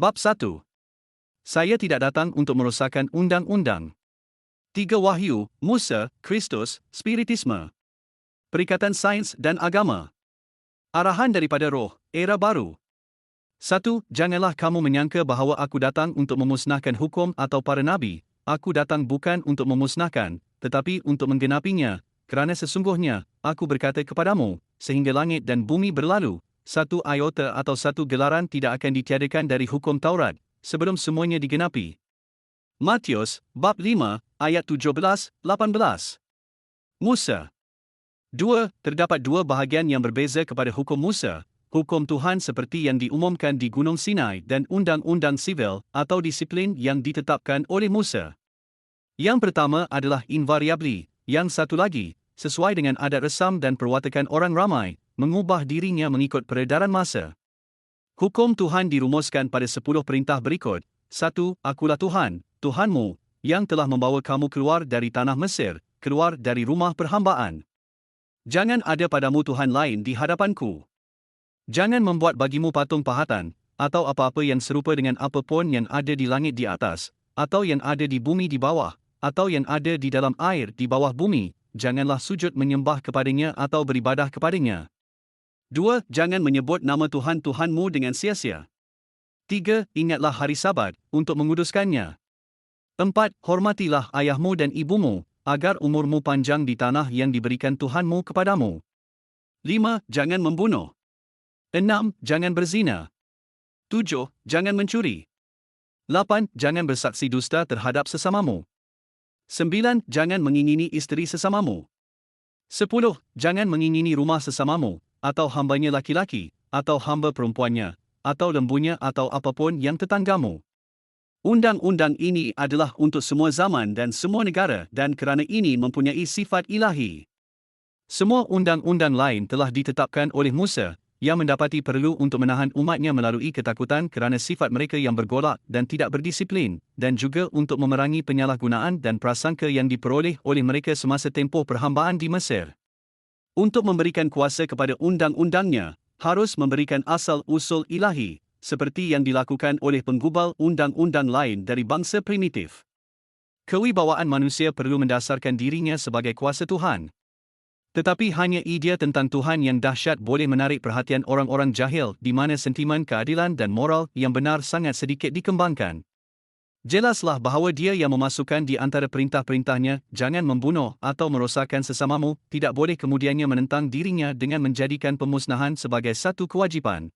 Bab 1. Saya tidak datang untuk merosakkan undang-undang. 3 Wahyu, Musa, Kristus, Spiritisme. Perikatan Sains dan Agama. Arahan daripada Roh, Era Baru. 1. Janganlah kamu menyangka bahawa aku datang untuk memusnahkan hukum atau para nabi. Aku datang bukan untuk memusnahkan, tetapi untuk menggenapinya, kerana sesungguhnya, aku berkata kepadamu, sehingga langit dan bumi berlalu, satu iota atau satu gelaran tidak akan ditiadakan dari hukum Taurat, sebelum semuanya digenapi. Matius, bab 5, ayat 17-18. Musa. 2. Terdapat dua bahagian yang berbeza kepada hukum Musa, hukum Tuhan seperti yang diumumkan di Gunung Sinai dan undang-undang sivil atau disiplin yang ditetapkan oleh Musa. Yang pertama adalah invariably, yang satu lagi, sesuai dengan adat resam dan perwatakan orang ramai, mengubah dirinya mengikut peredaran masa. Hukum Tuhan dirumuskan pada sepuluh perintah berikut. Satu, Akulah Tuhan, Tuhanmu, yang telah membawa kamu keluar dari tanah Mesir, keluar dari rumah perhambaan. Jangan ada padamu Tuhan lain di hadapanku. Jangan membuat bagimu patung pahatan, atau apa-apa yang serupa dengan apa pun yang ada di langit di atas, atau yang ada di bumi di bawah, atau yang ada di dalam air di bawah bumi, janganlah sujud menyembah kepadanya atau beribadah kepadanya. 2. Jangan menyebut nama Tuhan Tuhanmu dengan sia-sia. 3. Ingatlah hari sabat untuk menguduskannya. 4. Hormatilah ayahmu dan ibumu, agar umurmu panjang di tanah yang diberikan Tuhanmu kepadamu. 5. Jangan membunuh. 6. Jangan berzina. 7. Jangan mencuri. 8. Jangan bersaksi dusta terhadap sesamamu. 9. Jangan mengingini isteri sesamamu. 10. Jangan mengingini rumah sesamamu, atau hambanya laki-laki, atau hamba perempuannya, atau lembunya atau apapun yang tetanggamu. Undang-undang ini adalah untuk semua zaman dan semua negara dan kerana ini mempunyai sifat ilahi. Semua undang-undang lain telah ditetapkan oleh Musa, yang mendapati perlu untuk menahan umatnya melalui ketakutan kerana sifat mereka yang bergolak dan tidak berdisiplin, dan juga untuk memerangi penyalahgunaan dan prasangka yang diperoleh oleh mereka semasa tempoh perhambaan di Mesir. Untuk memberikan kuasa kepada undang-undangnya, harus memberikan asal-usul ilahi, seperti yang dilakukan oleh penggubal undang-undang lain dari bangsa primitif. Kewibawaan manusia perlu mendasarkan dirinya sebagai kuasa Tuhan, tetapi hanya idea tentang Tuhan yang dahsyat boleh menarik perhatian orang-orang jahil di mana sentimen keadilan dan moral yang benar sangat sedikit dikembangkan. Jelaslah bahawa dia yang memasukkan di antara perintah-perintahnya, jangan membunuh atau merosakkan sesamamu, tidak boleh kemudiannya menentang dirinya dengan menjadikan pemusnahan sebagai satu kewajipan.